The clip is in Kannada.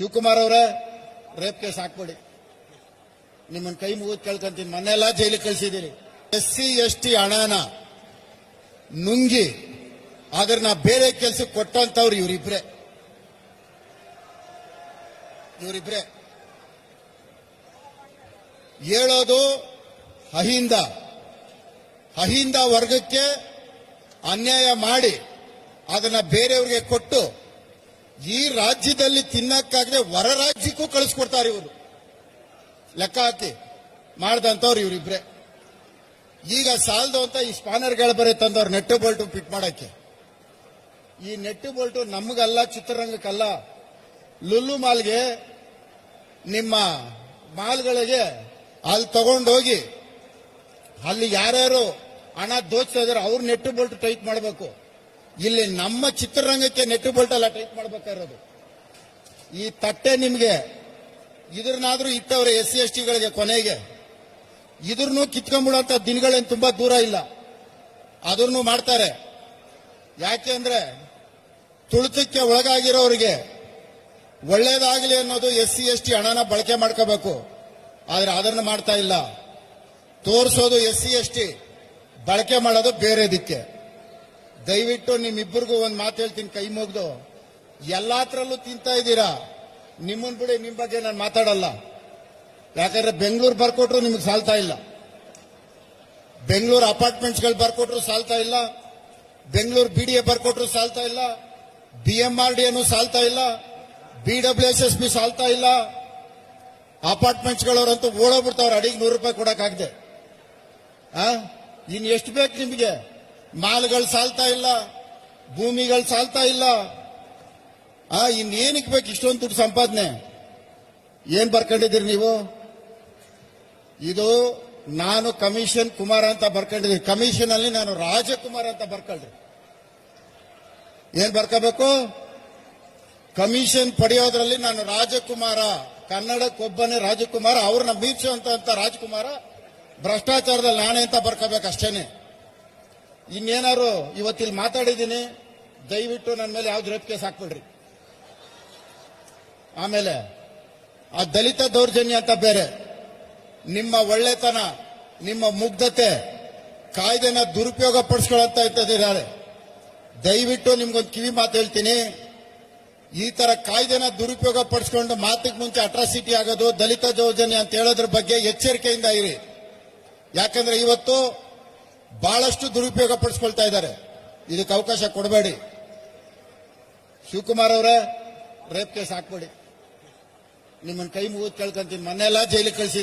ಶಿವಕುಮಾರ್ ಅವರೇ ರೇಪ್ ಕೇಸ್ ಹಾಕ್ಬೇಡಿ. ನಿಮ್ಮನ್ನ ಕೈ ಮುಗಿದು ಕೇಳ್ಕೊಂತೀನಿ. ಮನೆಲ್ಲ ಜೈಲಿಗೆ ಕಳಿಸಿದ್ದೀರಿ ಎಸ್ ಸಿ, ಎಸ್ ಟಿ ಹಣನ ನುಂಗಿ ಅದನ್ನ ಬೇರೆ ಕೆಲಸಕ್ಕೆ ಕೊಟ್ಟಂತವ್ರು ಇವರಿಬ್ರೆ. ಇವರಿಬ್ರೆ. ಹೇಳೋದು ಅಹಿಂದ. ಅಹಿಂದ ವರ್ಗಕ್ಕೆ ಅನ್ಯಾಯ ಮಾಡಿ, ಅದನ್ನ ಬೇರೆಯವ್ರಿಗೆ ಕೊಟ್ಟು ಈ ರಾಜ್ಯದಲ್ಲಿ ತಿನ್ನಕ್ಕಾಗದೆ ಹೊರ ರಾಜ್ಯಕ್ಕೂ ಕಳಿಸ್ಕೊಡ್ತಾರೆ ಇವರು. ಲೆಕ್ಕ ಹಾಕಿ. ಮಾಡ್ದಂತವ್ರು ಇವರಿಬ್ರೆ. ಈಗ ಸಾಲದು ಅಂತ ಈ ಸ್ಪಾನರ್ಗಳು ಬರೀ ತಂದವ್ರು ನೆಟ್ಟು ಬೋಲ್ಟು ಫಿಟ್ ಮಾಡಕ್ಕೆ. ಈ ನೆಟ್ಟು ಬೋಲ್ಟು ನಮಗಲ್ಲ, ಚಿತ್ರರಂಗಕ್ಕಲ್ಲ. ಲುಲ್ಲು ಮಾಲ್ಗೆ ನಿಮ್ಮ ಮಾಲ್ಗಳಿಗೆ ಅಲ್ಲಿ ತಗೊಂಡೋಗಿ ಅಲ್ಲಿ ಯಾರ್ಯಾರು ಹಣ ದೋಚ್ತಾ ಇದಾರೆ ಅವ್ರು ನೆಟ್ಟು ಬೋಲ್ಟ್ ಟೈಟ್ ಮಾಡಬೇಕು. ಇಲ್ಲಿ ನಮ್ಮ ಚಿತ್ರರಂಗಕ್ಕೆ ನೆಟ್ಟು ಬೋಲ್ಟಲ್ಲ ಟೈಪ್ ಮಾಡ್ಬೇಕಾಗಿರೋದು ಈ ತಟ್ಟೆ ನಿಮಗೆ, ಇದ್ರನ್ನಾದ್ರೂ ಇಟ್ಟವ್ರೆ ಎಸ್ ಸಿ, ಎಸ್ ಟಿಗಳಿಗೆ ಕೊನೆಗೆ. ಇದ್ರೂ ಕಿತ್ಕೊಂಡ್ಬಿಡುವಂತ ದಿನಗಳೇನು ತುಂಬಾ ದೂರ ಇಲ್ಲ. ಅದನ್ನು ಮಾಡ್ತಾರೆ. ಯಾಕೆ ಅಂದ್ರೆ ತುಳಿತಕ್ಕೆ ಒಳಗಾಗಿರೋರಿಗೆ ಒಳ್ಳೇದಾಗಲಿ ಅನ್ನೋದು ಎಸ್ ಸಿ, ಎಸ್ ಟಿ ಹಣನ ಬಳಕೆ ಮಾಡ್ಕೋಬೇಕು. ಆದ್ರೆ ಅದನ್ನು ಮಾಡ್ತಾ ಇಲ್ಲ. ತೋರಿಸೋದು ಎಸ್ ಸಿ, ಎಸ್ ಟಿ. ಬಳಕೆ ಮಾಡೋದು ಬೇರೆದಕ್ಕೆ ದಯವಿಟ್ಟು ನಿಮ್ಮಿಬ್ಬರಿಗೂ ಒಂದು ಮಾತು ಹೇಳ್ತೀನಿ, ಕೈ ಮುಗ್ದು. ಎಲ್ಲಾತ್ರಲ್ಲೂ ತಿಂತಾ ಇದ್ದೀರಾ? ನಿಮ್ಮನ್ ಬಿಡಿ ನಿಮ್ಮ ಬಗ್ಗೆ ನಾನು ಮಾತಾಡಲ್ಲ. ಯಾಕಂದ್ರೆ ಬೆಂಗಳೂರು ಬರ್ಕೊಟ್ರು ನಿಮ್ಗೆ ಸಾಲ್ತಾ ಇಲ್ಲ. ಬೆಂಗಳೂರು ಅಪಾರ್ಟ್ಮೆಂಟ್ಸ್ಗಳು ಬರ್ಕೊಟ್ರು ಸಾಲ್ತಾ ಇಲ್ಲ. ಬೆಂಗಳೂರು ಬಿ ಡಿ ಎ ಬರ್ಕೊಟ್ರು ಸಾಲ್ತಾ ಇಲ್ಲ. ಬಿ ಎಂ ಆರ್ ಡಿ ಏನು ಸಾಲ್ತಾ ಇಲ್ಲ. B W S S B ಸಾಲ್ತಾ ಇಲ್ಲ. ಓಡೋಗ್ಬಿಡ್ತಾವ್ರ, ಅಡಿಗೆ ನೂರು ರೂಪಾಯಿ ಕೊಡಕ್ಕಾಗದೆ. ಆ? ಇನ್ ಎಷ್ಟು ಬೇಕು ನಿಮಗೆ? ಮಾಲ್ಗಳು ಸಾಲ್ತಾ ಇಲ್ಲ, ಭೂಮಿಗಳು ಸಾಲ್ತಾ ಇಲ್ಲ. ಆ, ಇನ್ನೇನಕ್ಕೆ ಬೇಕು ಇಷ್ಟೊಂದು ದುಡ್ಡು ಸಂಪಾದನೆ? ಏನ್ ಬರ್ಕೊಂಡಿದ್ದೀರಿ ನೀವು? ಇದು ನಾನು ಕಮಿಷನ್ ಕುಮಾರ್ ಅಂತ ಬರ್ಕೊಂಡಿದ್ದೀನಿ. ಕಮಿಷನ್ ಅಲ್ಲಿ ನಾನು ರಾಜಕುಮಾರ್ ಅಂತ ಬರ್ಕೊಳ್ರಿ. ಏನ್ ಬರ್ಕೋಬೇಕು? ಕಮಿಷನ್ ಪಡೆಯೋದ್ರಲ್ಲಿ ನಾನು ರಾಜಕುಮಾರ ಕನ್ನಡಕ್ಕೊಬ್ಬನೇ ರಾಜಕುಮಾರ, ಅವ್ರನ್ನ ಮೀರ್ಸುವಂತ ಅಂತ ರಾಜಕುಮಾರ ಭ್ರಷ್ಟಾಚಾರದಲ್ಲಿ ನಾನೇ ಅಂತ ಬರ್ಕೋಬೇಕು ಅಷ್ಟೇನೆ. ಇನ್ನೇನಾರು ಇವತ್ತಿಲ್ಲಿ ಮಾತಾಡಿದ್ದೀನಿ, ದಯವಿಟ್ಟು ನನ್ನ ಮೇಲೆ ಯಾವ್ದು ರೇಪ್ ಕೇಸ್ ಹಾಕ್ಬಿಡ್ರಿ. ಆಮೇಲೆ, ಆ ದಲಿತ ದೌರ್ಜನ್ಯ ಅಂತ ಬೇರೆ. ನಿಮ್ಮ ಒಳ್ಳೆತನ, ನಿಮ್ಮ ಮುಗ್ಧತೆ, ಕಾಯ್ದೆನ ದುರುಪಯೋಗ ಪಡಿಸ್ಕೊಳಂತ ಇದ್ದಾರೆ ದಯವಿಟ್ಟು ನಿಮ್ಗೊಂದು ಕಿವಿ ಮಾತು ಹೇಳ್ತೀನಿ. ಈ ತರ ಕಾಯ್ದೆನ ದುರುಪಯೋಗ ಪಡಿಸ್ಕೊಂಡು ಮಾತಿಗೆ ಮುಂಚೆ ಅಟ್ರಾಸಿಟಿ ಆಗೋದು, ದಲಿತ ದೌರ್ಜನ್ಯ ಅಂತ ಹೇಳೋದ್ರ ಬಗ್ಗೆ ಎಚ್ಚರಿಕೆಯಿಂದ ಇರಿ. ಯಾಕಂದ್ರೆ ಇವತ್ತು ಬಹಳಷ್ಟು ದುರುಪಯೋಗ ಪಡಿಸ್ಕೊಳ್ತಾ ಇದ್ದಾರೆ. ಇದಕ್ಕೆ ಅವಕಾಶ ಕೊಡಬೇಡಿ. ಶಿವಕುಮಾರ್ ಅವರೇ ರೇಪ್ ಕೇಸ್ ಹಾಕ್ಬೇಡಿ. ನಿಮ್ಮನ್ನ ಕೈ ಮುಗಿದು ಕೇಳ್ಕೊಂತೀನಿ. ಮೊನ್ನೆಲ್ಲ ಜೈಲಿಗೆ ಕಳಿಸಿ